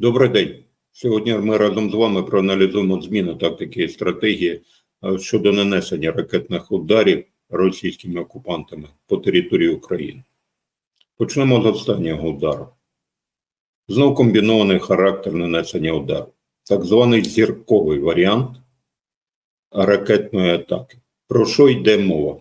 Добрий день. Сьогодні ми разом з вами проаналізуємо зміну тактики і стратегії щодо нанесення ракетних ударів російськими окупантами по території України. Почнемо з останнього удару. Знов комбінований характер нанесення удару, так званий зірковий варіант ракетної атаки. Про що йде мова?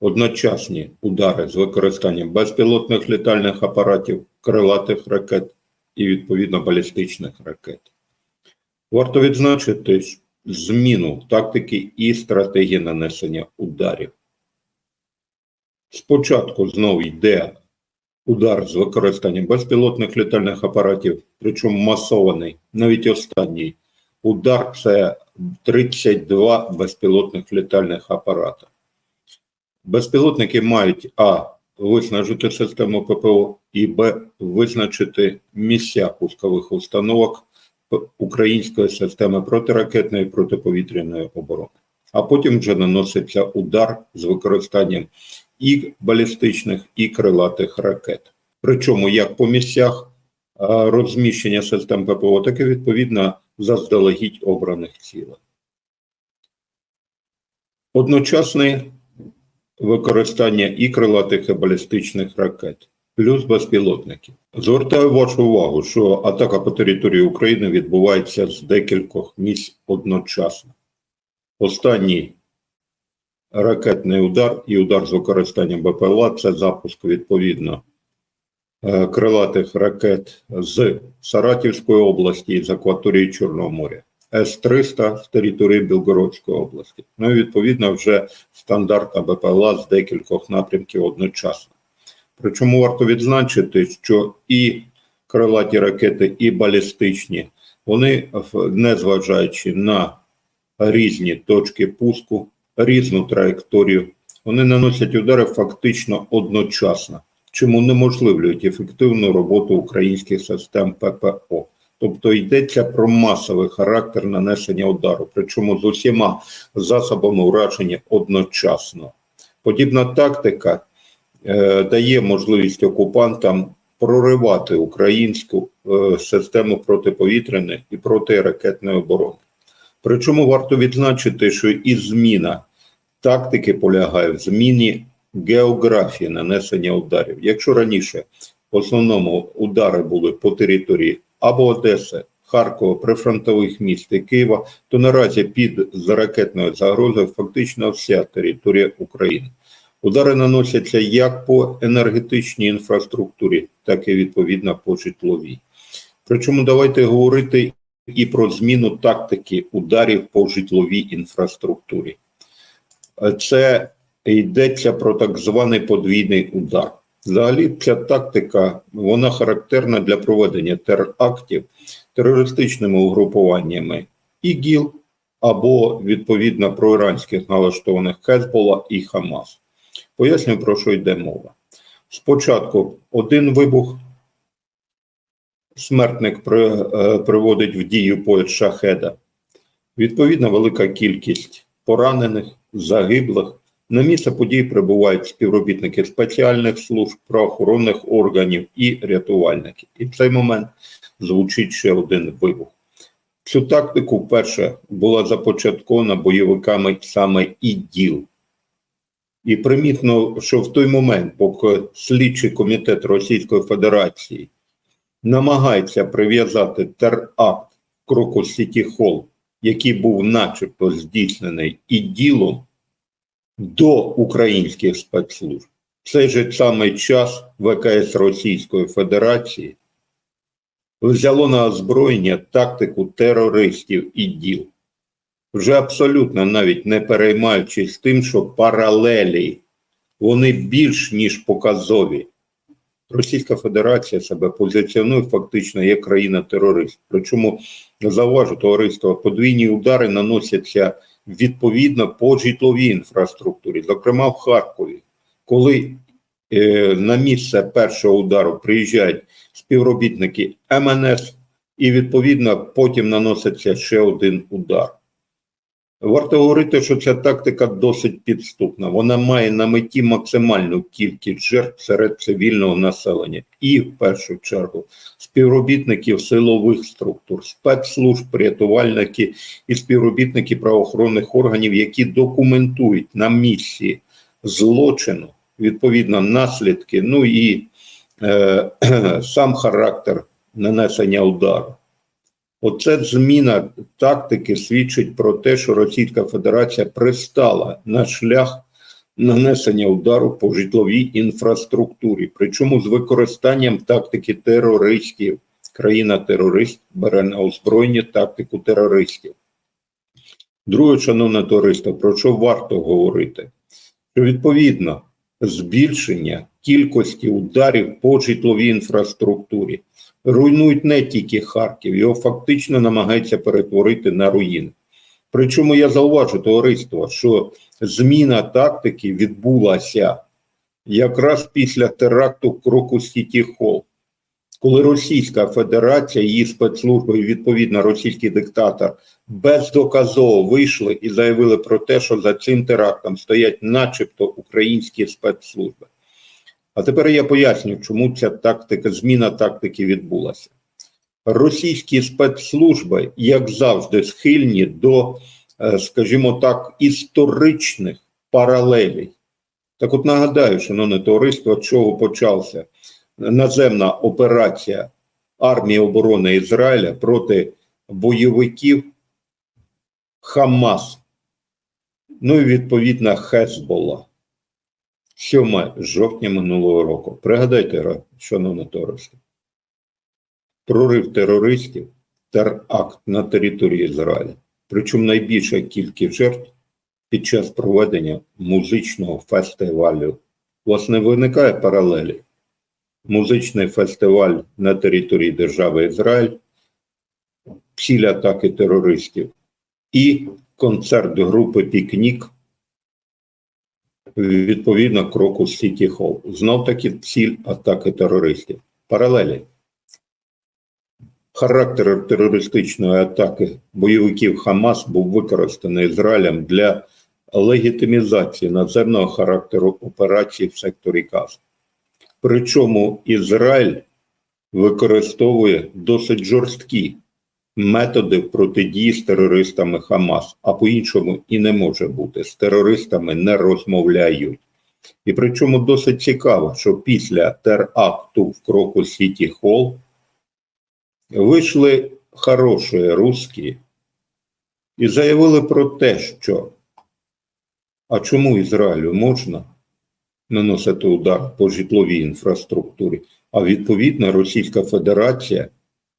Одночасні удари з використанням безпілотних літальних апаратів, крилатих ракет і відповідно балістичних ракет. Варто відзначити зміну тактики і стратегії нанесення ударів. Спочатку знову йде удар з використанням безпілотних літальних апаратів, причому масований, навіть останній удар це 32 безпілотних літальних апарата. Безпілотники мають А виснажити систему ППО і Б визначити місця пускових установок української системи протиракетної і протиповітряної оборони. А потім вже наноситься удар з використанням і балістичних, і крилатих ракет. Причому як по місцях розміщення систем ППО, так і відповідно заздалегідь обраних цілей. Одночасне використання і крилатих і балістичних ракет, плюс безпілотників. Звертаю вашу увагу, що атака по території України відбувається з декількох місць одночасно. Останній ракетний удар і удар з використанням БПЛА це запуск відповідно е, крилатих ракет з Саратівської області і з акваторії Чорного моря. С-300 з території Білгородської області. Ну і відповідно вже стандартна БПЛА з декількох напрямків одночасно. Причому варто відзначити, що і крилаті ракети, і балістичні, вони, незважаючи на різні точки пуску, різну траєкторію, вони наносять удари фактично одночасно, чому неможливлюють ефективну роботу українських систем ППО. Тобто йдеться про масовий характер нанесення удару, причому з усіма засобами ураження одночасно. Подібна тактика е, дає можливість окупантам проривати українську е, систему протиповітряної і протиракетної оборони. Причому варто відзначити, що і зміна тактики полягає в зміні географії нанесення ударів. Якщо раніше в основному удари були по території або Одеси, Харкова, прифронтових міст і Києва, то наразі під ракетною загрозою фактично вся територія України. Удари наносяться як по енергетичній інфраструктурі, так і відповідно по житловій. Причому давайте говорити і про зміну тактики ударів по житловій інфраструктурі. Це йдеться про так званий подвійний удар. Взагалі, ця тактика вона характерна для проведення терактів терористичними угрупуваннями ІГІЛ або відповідно проіранських налаштованих Хезбола і Хамас. Поясню, про що йде мова. Спочатку один вибух смертник е, приводить в дію пояс шахеда. Відповідно, велика кількість поранених, загиблих. На місце подій прибувають співробітники спеціальних служб, правоохоронних органів і рятувальники. І в цей момент звучить ще один вибух. Цю тактику вперше була започаткована бойовиками саме ІДІЛ. І примітно, що в той момент, поки слідчий комітет Російської Федерації намагається прив'язати теракт кроку Сіті Холл, який був начебто здійснений іділом до українських спецслужб. Цей же самий час ВКС Російської Федерації взяло на озброєння тактику терористів і діл. Вже абсолютно навіть не переймаючись тим, що паралелі вони більш ніж показові. Російська Федерація себе позиціонує фактично як країна-терорист. Причому зауважу товариство, подвійні удари наносяться відповідно по житловій інфраструктурі, зокрема в Харкові, коли е, на місце першого удару приїжджають співробітники МНС, і відповідно потім наноситься ще один удар. Варто говорити, що ця тактика досить підступна. Вона має на меті максимальну кількість жертв серед цивільного населення і, в першу чергу, співробітників силових структур, спецслужб, рятувальники і співробітники правоохоронних органів, які документують на місці злочину, відповідно, наслідки, ну і е, сам характер нанесення удару. Оце зміна тактики свідчить про те, що Російська Федерація пристала на шлях нанесення удару по житловій інфраструктурі, причому з використанням тактики терористів. Країна-терорист бере на озброєння тактику терористів. Друге, шановне товариство, про що варто говорити? Що відповідно збільшення кількості ударів по житловій інфраструктурі руйнують не тільки Харків, його фактично намагаються перетворити на руїни. Причому я зауважу товариство, що зміна тактики відбулася якраз після теракту кроку Сіті Холл, коли Російська Федерація, її спецслужби і відповідно російський диктатор бездоказово вийшли і заявили про те, що за цим терактом стоять, начебто, українські спецслужби. А тепер я поясню, чому ця тактика, зміна тактики відбулася. Російські спецслужби, як завжди, схильні до, е, скажімо так, історичних паралелей. Так от нагадаю, шановне товариство, з чого почався наземна операція армії оборони Ізраїля проти бойовиків Хамас, ну і відповідно Хезболла. 7 жовтня минулого року. Пригадайте, шановне товариство, прорив терористів теракт на території Ізраїля. Причому найбільша кількість жертв під час проведення музичного фестивалю. У вас не виникає паралелі. Музичний фестиваль на території держави Ізраїль, ціль атаки терористів і концерт групи Пікнік відповідно кроку Сіті Холл. Знов таки ціль атаки терористів. Паралелі. Характер терористичної атаки бойовиків Хамас був використаний Ізраїлем для легітимізації наземного характеру операцій в секторі Газа. Причому Ізраїль використовує досить жорсткі методи протидії з терористами Хамас, а по-іншому і не може бути. З терористами не розмовляють. І причому досить цікаво, що після теракту в кроку Сіті Холл вийшли хороші русські і заявили про те, що а чому Ізраїлю можна наносити удар по житловій інфраструктурі, а відповідно Російська Федерація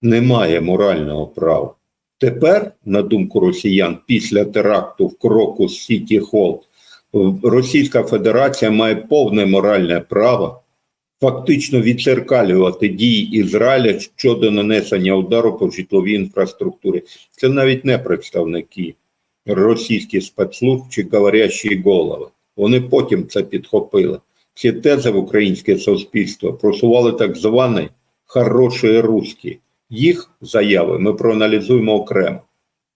не має морального права. Тепер, на думку росіян, після теракту в кроку Сіті Холл, Російська Федерація має повне моральне право фактично відцеркалювати дії Ізраїля щодо нанесення удару по житловій інфраструктурі. Це навіть не представники російських спецслужб чи говорящі голови. Вони потім це підхопили. Ці тези в українське суспільство просували так звані хороші русські. Їх заяви ми проаналізуємо окремо.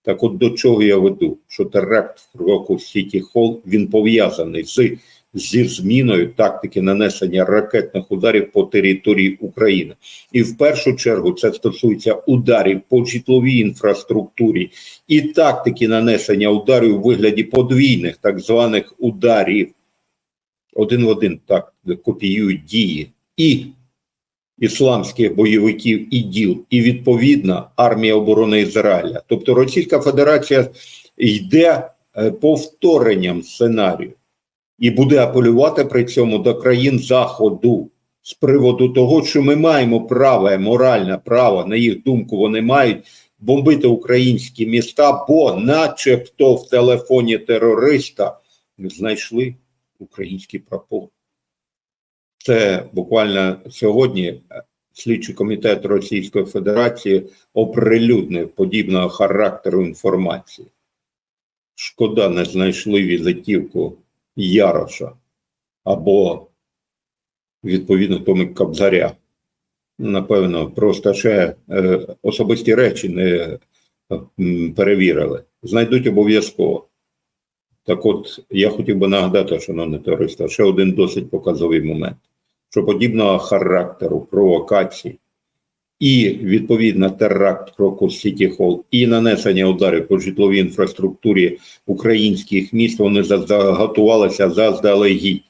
Так от до чого я веду, що теракт в року Сіті Холл він пов'язаний з зі зміною тактики нанесення ракетних ударів по території України, і в першу чергу це стосується ударів по житловій інфраструктурі і тактики нанесення ударів у вигляді подвійних так званих ударів. Один в один так копіюють дії і ісламських бойовиків і діл, і відповідно армія оборони Ізраїля. Тобто Російська Федерація йде е, повторенням сценарію і буде апелювати при цьому до країн Заходу з приводу того, що ми маємо право, моральне право, на їх думку, вони мають бомбити українські міста, бо, начебто, в телефоні терориста знайшли український прапор. Це буквально сьогодні слідчий комітет Російської Федерації оприлюднив подібного характеру інформації. Шкода, не знайшли візитівку Яроша або, відповідно, Томик Кобзаря. Напевно, просто ще е, особисті речі не перевірили. Знайдуть обов'язково. Так от, я хотів би нагадати, шановне товариство, ще один досить показовий момент, що подібного характеру провокацій і відповідно теракт Крокус Сіті Холл, і нанесення ударів по житловій інфраструктурі українських міст, вони зазда- готувалися заздалегідь.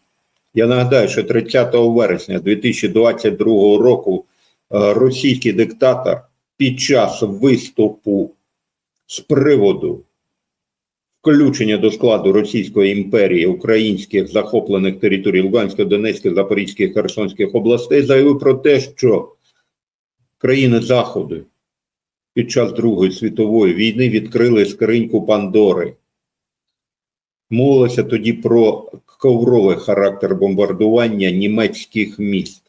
Я нагадаю, що 30 вересня 2022 року е, російський диктатор під час виступу з приводу включення до складу Російської імперії українських захоплених територій Луганської, Донецької, Запорізької, Херсонських областей заявив про те, що країни Заходу під час Другої світової війни відкрили скриньку Пандори. Мовилося тоді про ковровий характер бомбардування німецьких міст.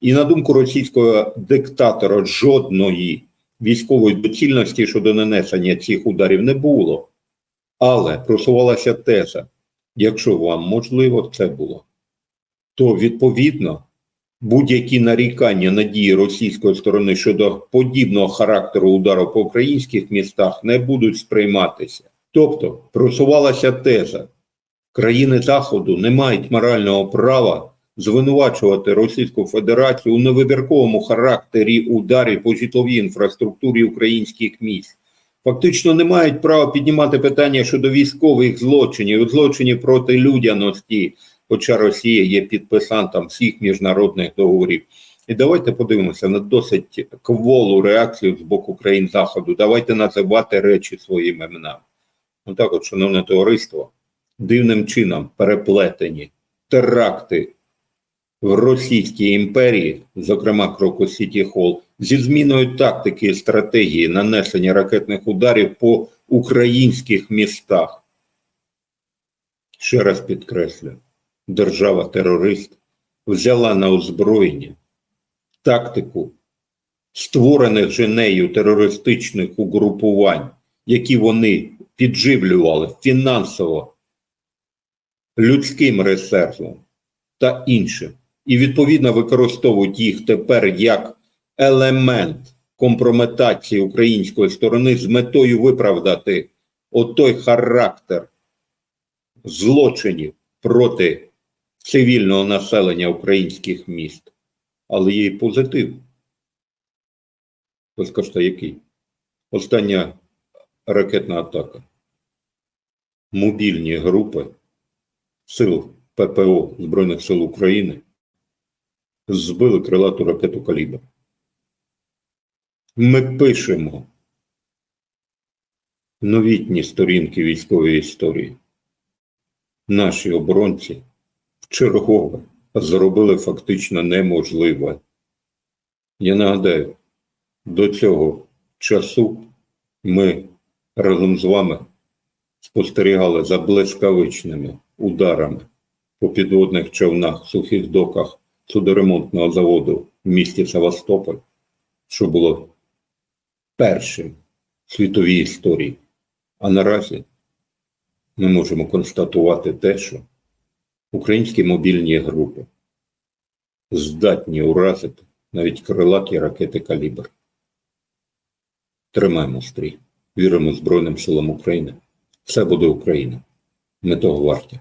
І на думку російського диктатора, жодної військової доцільності щодо нанесення цих ударів не було. Але просувалася теза: якщо вам можливо це було, то відповідно будь-які нарікання на дії російської сторони щодо подібного характеру удару по українських містах не будуть сприйматися. Тобто просувалася теза: країни Заходу не мають морального права звинувачувати Російську Федерацію у невибірковому характері ударів по житловій інфраструктурі українських міст. Фактично не мають права піднімати питання щодо військових злочинів, злочинів проти людяності, хоча Росія є підписантом всіх міжнародних договорів. І давайте подивимося на досить кволу реакцію з боку країн Заходу. Давайте називати речі своїми іменами. Отак, от, шановне товариство, дивним чином переплетені теракти в Російській імперії, зокрема Крокус Сіті Холл, зі зміною тактики і стратегії нанесення ракетних ударів по українських містах. Ще раз підкреслю, держава-терорист взяла на озброєння тактику створених же нею терористичних угрупувань, які вони підживлювали фінансово, людським резервом та іншим, і відповідно використовують їх тепер як елемент компрометації української сторони з метою виправдати отой характер злочинів проти цивільного населення українських міст. Але є і позитив. Ви скажете, який? Остання ракетна атака. Мобільні групи сил ППО Збройних сил України збили крилату ракету «Калібр». Ми пишемо новітні сторінки військової історії. Наші оборонці вчергове зробили фактично неможливе. Я нагадаю, до цього часу ми разом з вами спостерігали за блискавичними ударами по підводних човнах, сухих доках судоремонтного заводу в місті Севастополь, що було першим в світовій історії. А наразі ми можемо констатувати те, що українські мобільні групи здатні уразити навіть крилаті ракети калібр. Тримаємо стрій, віримо Збройним силам України. Все буде Україна. Ми того варті.